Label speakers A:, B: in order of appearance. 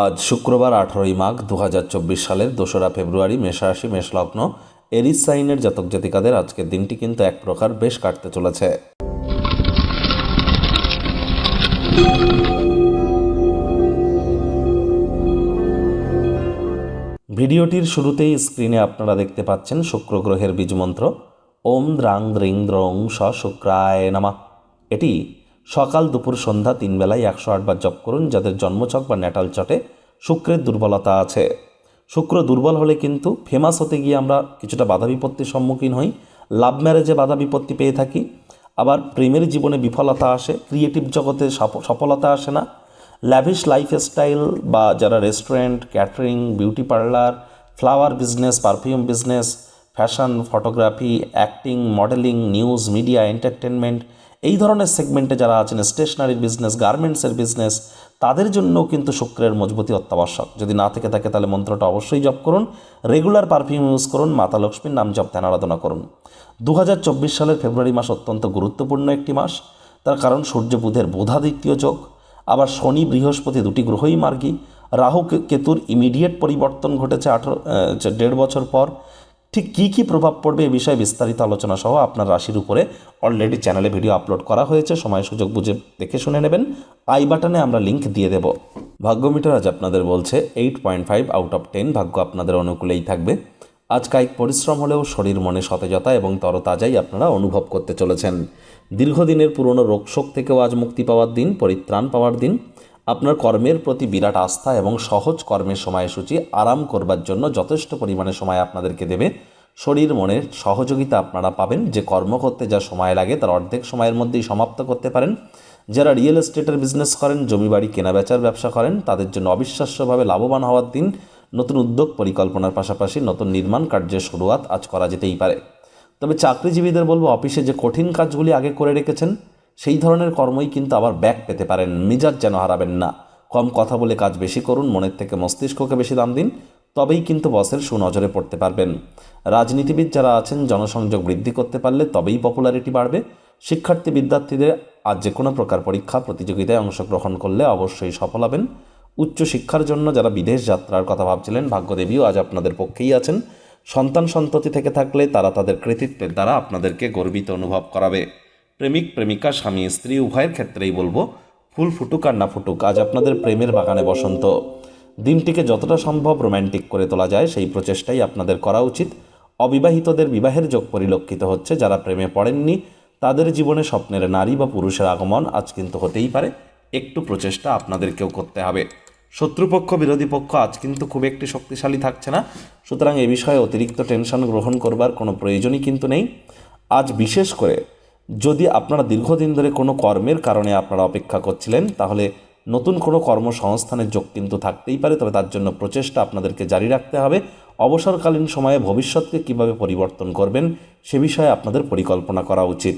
A: আজ শুক্রবার আঠারোই মাঘ দু হাজার চব্বিশ সালের দোসরা ফেব্রুয়ারি মেষরাশি, মেষলগ্ন এরিস সাইনের জাতক জাতিকাদের আজকের দিনটি কিন্তু এক প্রকার বেশ কাটতে চলেছে। ভিডিওটির শুরুতেই স্ক্রিনে আপনারা দেখতে পাচ্ছেন শুক্র গ্রহের বীজমন্ত্র। ওম দ্রাং দ্রিং দ্রং স শুক্রায় নামা। এটি সকাল দুপুর সন্ধ্যা তিন বেলায় একশো আটবার জপ করুন, যাদের জন্মছক বা ন্যাটাল চটে শুক্রের দুর্বলতা আছে। শুক্র দুর্বল হলে কিন্তু ফেমাস হতে গিয়ে আমরা কিছুটা বাধা বিপত্তির সম্মুখীন হই। লাভ ম্যারেজে বাধা বিপত্তি পেয়ে থাকি। আবার প্রেমের জীবনে বিফলতা আসে ক্রিয়েটিভ জগতে সফ- সফলতা আসে না। ল্যাভিশ লাইফস্টাইল বা যারা restaurant catering beauty parlour flower business perfume business fashion photography acting modelling news media entertainment এই ধরনের সেগমেন্টে যারা আছেন স্টেশনারির বিজনেস গার্মেন্টসের বিজনেস তাদের জন্যও কিন্তু শুক্রের মজবুতি অত্যাবশ্যক। যদি না থেকে থাকে, তাহলে মন্ত্রটা অবশ্যই জপ করুন। রেগুলার পারফিউম ইউজ করুন, মাতা লক্ষ্মীর নাম জপ ধ্যান আরাধনা করুন। দু হাজার চব্বিশ সালের ফেব্রুয়ারি মাস অত্যন্ত গুরুত্বপূর্ণ একটি মাস। তার কারণ সূর্য বুধের বোধাদিত্য যোগ, আবার শনি বৃহস্পতি দুটি গ্রহই মার্গী। রাহু কেতুর ইমিডিয়েট পরিবর্তন ঘটেছে আঠারো দেড় বছর পর। ঠিক কী কী প্রভাব পড়বে এ বিষয়ে বিস্তারিত আলোচনা সহ আপনার রাশির উপরে অলরেডি চ্যানেলে ভিডিও আপলোড করা হয়েছে, সময় সুযোগ বুঝে দেখে শুনে নেবেন। আই বাটনে আমরা লিংক দিয়ে দেব। ভাগ্যমিটার আজ আপনাদের বলছে eight point five out of ten ভাগ্য আপনাদের অনুকূলেই থাকবে। আজ কায়িক পরিশ্রম হলেও শরীর মনে সতেজতা এবং তরতাজাই আপনারা অনুভব করতে চলেছেন। দীর্ঘদিনের পুরনো রোগশোক থেকেও আজ মুক্তি পাওয়ার দিন, পরিত্রাণ পাওয়ার দিন। আপনার কর্মের প্রতি বিরাট আস্থা এবং সহজ কর্মের সময়সূচি আরাম করবার জন্য যথেষ্ট পরিমাণে সময় আপনাদেরকে দেবে। শরীর মনের সহযোগিতা আপনারা পাবেন। যে কর্ম করতে যা সময় লাগে, তার অর্ধেক সময়ের মধ্যেই সমাপ্ত করতে পারেন। যারা রিয়েল এস্টেটের বিজনেস করেন, জমি বাড়ি কেনাবেচার ব্যবসা করেন, তাদের জন্য অবিশ্বাস্যভাবে লাভবান হওয়ার দিন। নতুন উদ্যোগ পরিকল্পনার পাশাপাশি নতুন নির্মাণ কার্যের শুরুয়াত আজ করা যেতেই পারে। তবে চাকরিজীবীদের বলব, অফিসে যে কঠিন কাজগুলি আগে করে রেখেছেন সেই ধরনের কর্মই কিন্তু আবার ব্যাক পেতে পারেন। মিজাজ যেন হারাবেন না। কম কথা বলে কাজ বেশি করুন, মনের থেকে মস্তিষ্ককে বেশি দাম দিন, তবেই কিন্তু বসের সুনজরে পড়তে পারবেন। রাজনীতিবিদ যারা আছেন, জনসংযোগ বৃদ্ধি করতে পারলে তবেই পপুলারিটি বাড়বে। শিক্ষার্থী, বিদ্যার্থীদের আর যে কোনো প্রকার পরীক্ষা, প্রতিযোগিতায় অংশগ্রহণ করলে অবশ্যই সফল হবেন। উচ্চ শিক্ষার জন্য যারা বিদেশ যাত্রার কথা ভাবছিলেন, ভাগ্যদেবীও আজ আপনাদের পক্ষেই আছেন। সন্তান সন্ততি থেকে থাকলে তারা তাদের কৃতিত্বের দ্বারা আপনাদেরকে গর্বিত অনুভব করাবে। প্রেমিক, প্রেমিকা, স্বামী, স্ত্রী, উভয়ের ক্ষেত্রেই বলব, ফুল ফুটুক আর না ফুটুক, আজ আপনাদের প্রেমের বাগানে বসন্ত। দিনটিকে যতটা সম্ভব রোম্যান্টিক করে তোলা যায়, সেই প্রচেষ্টাই আপনাদের করা উচিত। অবিবাহিতদের বিবাহের যোগ পরিলক্ষিত হচ্ছে, যারা প্রেমে পড়েননি, তাদের জীবনে স্বপ্নের নারী বা পুরুষের আগমন আজ কিন্তু হতেই পারে, একটু প্রচেষ্টা আপনাদেরকেও করতে হবে। শত্রুপক্ষ, বিরোধী পক্ষ আজ কিন্তু খুব একটি শক্তিশালী থাকছে না, সুতরাং এ বিষয়ে অতিরিক্ত টেনশন গ্রহণ করবার কোনো প্রয়োজনই কিন্তু নেই। আজ বিশেষ করে যদি আপনারা দীর্ঘদিন ধরে কোনো কর্মের কারণে আপনারা অপেক্ষা করছিলেন, তাহলে নতুন কোনো কর্মসংস্থানের যোগ কিন্তু থাকতেই পারে, তবে তার জন্য প্রচেষ্টা আপনাদেরকে জারি রাখতে হবে। অবসরকালীন সময়ে ভবিষ্যৎকে কীভাবে পরিবর্তন করবেন, সে বিষয়ে আপনাদের পরিকল্পনা করা উচিত।